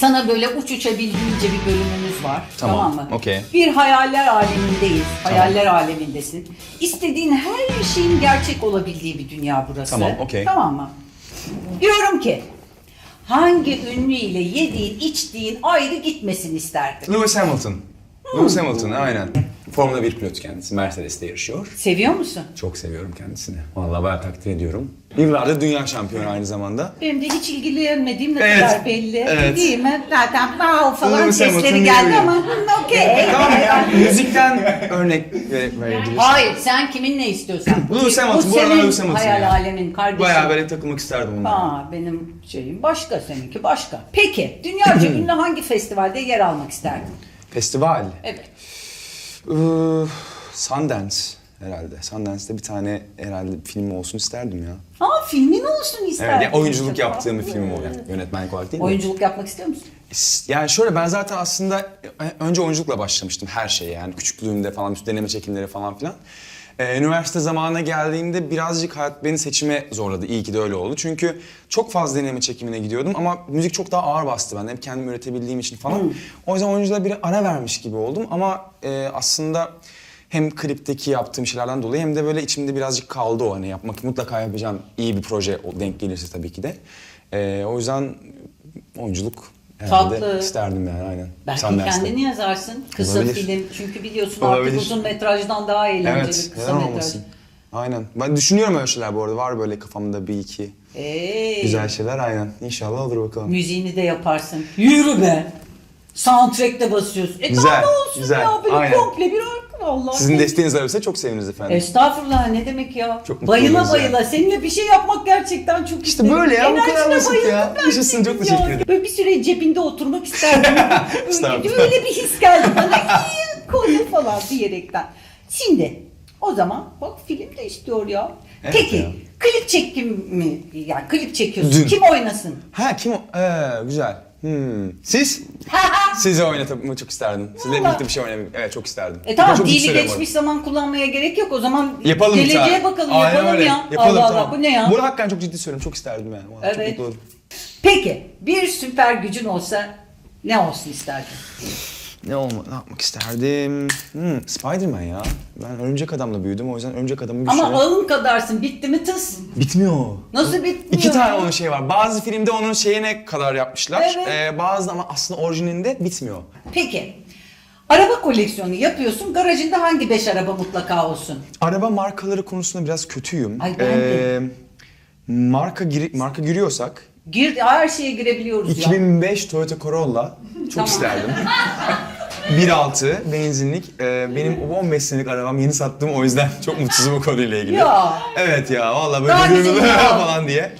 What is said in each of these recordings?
Sana böyle uç uçabildiğince bir bölümümüz var. Tamam, Tamam, mı? okey. Bir hayaller alemindeyiz. Hayaller alemindesin. İstediğin her şeyin gerçek olabildiği bir dünya burası. Tamam, okey. Tamam mı? Diyorum ki hangi ünlüyle yediğin, içtiğin ayrı gitmesin isterdin? Lewis Hamilton. Lewis Hamilton aynen. Formula 1 pilotu kendisi. Mercedes'te yarışıyor. Seviyor musun? Çok seviyorum kendisini. Vallahi bayağı takdir ediyorum. Yıllardır dünya şampiyonu aynı zamanda. Benim de hiç ilgilenmediğim ne Evet, kadar belli. evet. Değil mi? Zaten wow falan sesleri geldi ama hı, okey. Tamam ya. Müzikten örnek ver- verebiliriz. Hayır sen kimin ne istiyorsan. Lewis Hamilton, Bu bu arada senin Lewis Hamilton hayal ya. alemin kardeşim. Bayağı böyle takılmak isterdim onunla. Aa, benim şeyim başka, seninki başka. Peki, dünyaca ünlü hangi festivalde yer almak isterdin? Festival. Evet. Ee, Sundance herhalde. Sundance'de bir tane herhalde film olsun isterdim ya. Aa, filmin olsun isterdin. Evet, yani oyunculuk yaptığım bir film o yani. Yönetmenlik olarak değil mi? Oyunculuk yapmak istiyor musun? Yani şöyle ben zaten aslında e, önce oyunculukla başlamıştım her şeye yani küçüklüğümde falan bütün deneme çekimleri falan filan. Ee, üniversite zamanına geldiğimde birazcık hayat beni seçime zorladı. İyi ki de öyle oldu. Çünkü çok fazla deneme çekimine gidiyordum ama müzik çok daha ağır bastı bende. Hep kendim üretebildiğim için falan. O yüzden oyunculuğa bir ara vermiş gibi oldum ama e, aslında hem klipteki yaptığım şeylerden dolayı hem de böyle içimde birazcık kaldı o hani yapmak mutlaka yapacağım iyi bir proje denk gelirse tabii ki de. Ee, o yüzden oyunculuk herhalde Tatlı. isterdim yani aynen. Belki Sundance'da. kendini yazarsın. Kısa Olabilir. film. Çünkü biliyorsun Olabilir. artık uzun metrajdan daha eğlenceli Evet, kısa neden metraj. olmasın? Aynen. Ben düşünüyorum öyle şeyler bu arada. Var böyle kafamda bir iki Ee, güzel şeyler aynen. İnşallah olur bakalım. Müziğini de yaparsın. Yürü be. Soundtrack'te basıyorsun. E Güzel, ne olsun güzel. ya böyle Aynen. komple bir Allah. Sizin desteğiniz olursa çok seviniriz efendim. Estağfurullah ne demek ya? Çok mutlu bayıla oluruz bayıla. Seninle bir şey yapmak gerçekten çok İşte isterim. böyle ya, bu kadar Enerjine basit bayıldım ya. ben Yaşasın, çok teşekkür ederim. Böyle bir süre cebinde oturmak isterdim. Estağfurullah. öyle, öyle bir his geldi bana. İyi koyu falan diyerekten. Şimdi o zaman bak film de istiyor ya. Evet Peki ya. klip çekim mi? Yani klip çekiyorsun. Dün. Kim oynasın? Ha kim o? Ee, güzel. Hmm. Siz? Sizi oynatmayı çok isterdim. Sizle Vallahi. birlikte bir şey oynamayı evet çok isterdim. E tamam Çok dili geçmiş zaman kullanmaya gerek yok. O zaman Yapalım geleceğe bakalım Aynen yapalım öyle. ya. Yapalım Allah tamam. Allah bu ne ya? Bunu hakikaten çok ciddi söylüyorum. Çok isterdim yani. Vallahi Çok Evet. mutlu oldum. Peki bir süper gücün olsa ne olsun isterdin? Ne olma, ne yapmak isterdim? Hmm, Spider-Man ya. Ben örümcek adamla büyüdüm o yüzden örümcek adamın güçleri... Ama ağın kadarsın bitti mi tıs? Bitmiyor. Nasıl bitmiyor? İki tane onun şey var. Bazı filmde onun şeyine kadar yapmışlar. Evet. Ee, bazı ama aslında orijininde bitmiyor. Peki. Araba koleksiyonu yapıyorsun. Garajında hangi beş araba mutlaka olsun? Araba markaları konusunda biraz kötüyüm. Ay, ben de. marka giri, marka giriyorsak Gir, her şeye girebiliyoruz ya. 2005 Toyota Corolla çok Tamam. isterdim. 1.6 benzinlik. Ee, benim 15 senelik arabam yeni sattım o yüzden çok mutsuzum o konuyla ilgili. Ya. Evet ya vallahi böyle Daha yürüyorum güzel ya. falan diye.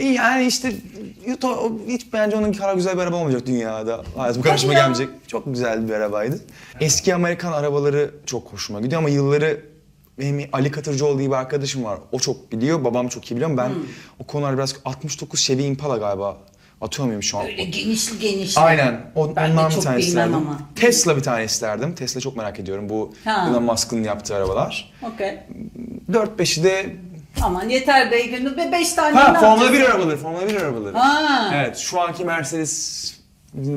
Yani işte to- hiç bence onun kadar güzel bir araba olmayacak dünyada. Hayatım karşıma ya. gelmeyecek. Çok güzel bir arabaydı. Eski Amerikan arabaları çok hoşuma gidiyor ama yılları benim Ali Katırcıoğlu diye bir arkadaşım var. O çok biliyor, babam çok iyi biliyor. Ben Hmm. o konularda biraz 69 Chevy Impala galiba atıyor muyum şu an? Böyle genişli genişli. Aynen. O, Ben de ondan bir çok tane bilmem isterdim. ama. Tesla bir tane isterdim. Tesla çok merak ediyorum. Bu Ha. Elon Musk'ın yaptığı arabalar. Okey. 4-5'i de Aman yeter be günü be beş tane Ha ne Formula 1 yapacağız? arabaları, Formula 1 arabaları. Ha. Evet, şu anki Mercedes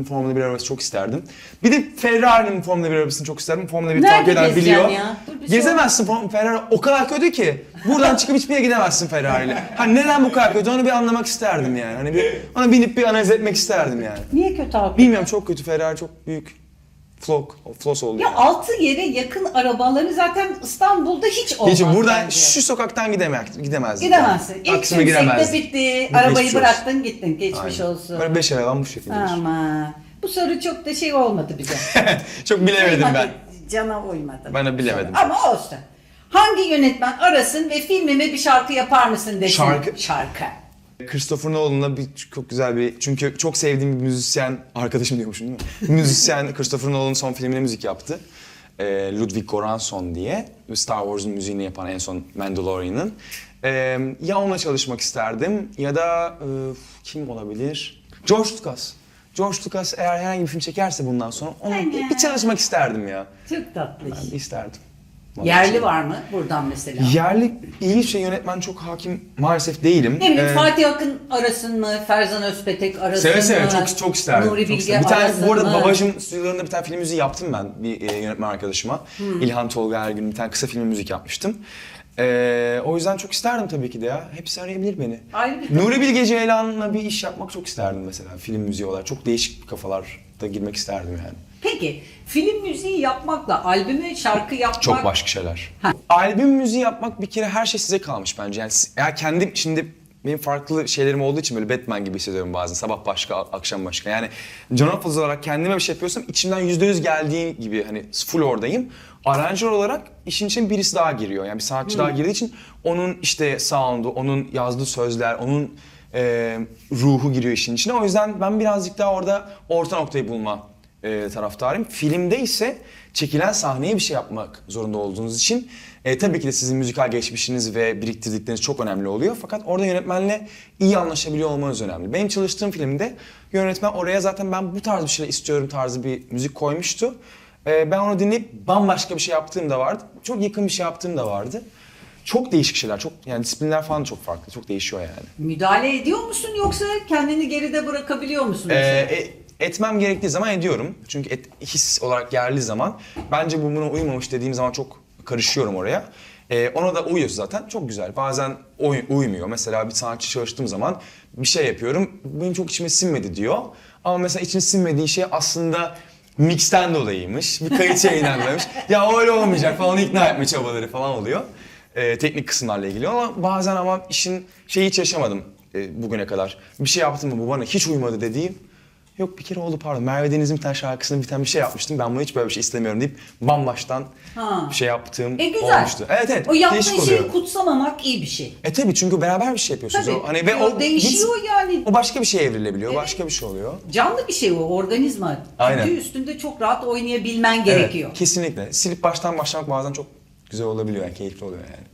Formula 1 arabası çok isterdim. Bir de Ferrari'nin Formula 1 arabasını çok isterdim. Formula 1 Nerede takip eden biliyor. ya? Dur bir şey Gezemezsin Form- Ferrari o kadar kötü ki. Buradan çıkıp hiçbir yere gidemezsin Ferrari ile. Hani neden bu kadar kötü onu bir anlamak isterdim yani. Hani bir ona binip bir analiz etmek isterdim yani. Niye kötü abi? Bilmiyorum çok kötü Ferrari çok büyük. Flok, flos oldu Ya altı yere yakın arabaları zaten İstanbul'da hiç olmaz Hiç buradan bence. şu sokaktan gidemez, gidemezdim. Gidemezsin. İlk tümsekte gidemezdim. bitti. Bu Arabayı geçmiş bıraktın gittin. Geçmiş Aynen. olsun. Böyle beş arabam bu şekilde. Ama bu soru çok da şey olmadı bize. çok bilemedim ben. Cana uymadı. Ben de bilemedim. Ama olsun. Hangi yönetmen arasın ve filmime bir şarkı yapar mısın desin. Şarkı? Şarkı. Christopher Nolan'la bir çok güzel bir çünkü çok sevdiğim bir müzisyen arkadaşım diyormuşum değil mi? müzisyen Christopher Nolan'ın son filmine müzik yaptı. Ee, Ludwig Göransson diye Star Wars'un müziğini yapan en son Mandalorian'ın. Ee, ya onunla çalışmak isterdim ya da e, kim olabilir? George Lucas. George Lucas eğer herhangi bir film çekerse bundan sonra onunla bir, bir çalışmak isterdim ya. Çok tatlı. Ben de isterdim. Yerli var mı buradan mesela? Yerli iyi şey yönetmen çok hakim maalesef değilim. Ne bileyim Ee, Fatih Akın arasın mı? Ferzan Özpetek arasın Seve mı? seve çok çok isterdim. Nuri çok Bilge isterdim. Bir tane arasın bu arada mı? babacım stüdyolarında bir tane film müziği yaptım ben bir e, yönetmen arkadaşıma. Hmm. İlhan Tolga Ergün bir tane kısa film müzik yapmıştım. Ee, o yüzden çok isterdim tabii ki de ya. Hepsi arayabilir beni. Ayrı bir Nuri Bilge Ceylan'la bir iş yapmak çok isterdim mesela film müziği olarak. Çok değişik kafalarda girmek isterdim yani. Peki film müziği yapmakla albüme şarkı yapmak Çok başka şeyler. Ha. Albüm müziği yapmak bir kere her şey size kalmış bence. Yani siz- eğer kendim şimdi benim farklı şeylerim olduğu için böyle Batman gibi hissediyorum bazen. Sabah başka, akşam başka. Yani John Apples olarak kendime bir şey yapıyorsam içimden yüzde yüz geldiği gibi hani full oradayım. Aranjör olarak işin içine birisi daha giriyor. Yani bir sanatçı daha girdiği için onun işte sound'u, onun yazdığı sözler, onun e, ruhu giriyor işin içine. O yüzden ben birazcık daha orada orta noktayı bulma e, taraftarıyım. Filmde ise çekilen sahneye bir şey yapmak zorunda olduğunuz için e, tabii ki de sizin müzikal geçmişiniz ve biriktirdikleriniz çok önemli oluyor. Fakat orada yönetmenle iyi anlaşabiliyor olmanız önemli. Benim çalıştığım filmde yönetmen oraya zaten ben bu tarz bir şey istiyorum tarzı bir müzik koymuştu. E, ben onu dinleyip bambaşka bir şey yaptığım da vardı. Çok yakın bir şey yaptığım da vardı. Çok değişik şeyler, çok yani disiplinler falan çok farklı, çok değişiyor yani. müdahale ediyor musun yoksa kendini geride bırakabiliyor musun? Ee, e- etmem gerektiği zaman ediyorum. Çünkü et, his olarak geldiği zaman bence bu buna uymamış dediğim zaman çok karışıyorum oraya. Ee, ona da uyuyor zaten. Çok güzel. Bazen uy- uymuyor. Mesela bir sanatçı çalıştığım zaman bir şey yapıyorum. Benim çok içime sinmedi diyor. Ama mesela içine sinmediği şey aslında mixten dolayıymış. Bir kayıt şeyindenmiş. ya öyle olmayacak falan ikna etme çabaları falan oluyor. Ee, teknik kısımlarla ilgili ama bazen ama işin şeyi hiç yaşamadım e, bugüne kadar. Bir şey yaptım mı bu bana hiç uymadı dediğim Yok bir kere oldu pardon. Merve Deniz'in bir tane şarkısını bir tane bir şey yapmıştım. Ben bunu hiç böyle bir şey istemiyorum deyip bambaştan Ha. bir şey yaptığım E güzel. olmuştu. Evet evet. O yaptığın şeyi oluyor. kutsamamak iyi bir şey. E tabii çünkü beraber bir şey yapıyorsunuz. Tabii. O, hani ve O o değişiyor yani. O başka bir şeye evrilebiliyor. Evet. Başka bir şey oluyor. Canlı bir şey o organizma. Aynen. Adı üstünde çok rahat oynayabilmen gerekiyor. Evet, kesinlikle. Silip baştan başlamak bazen çok güzel olabiliyor yani keyifli oluyor yani.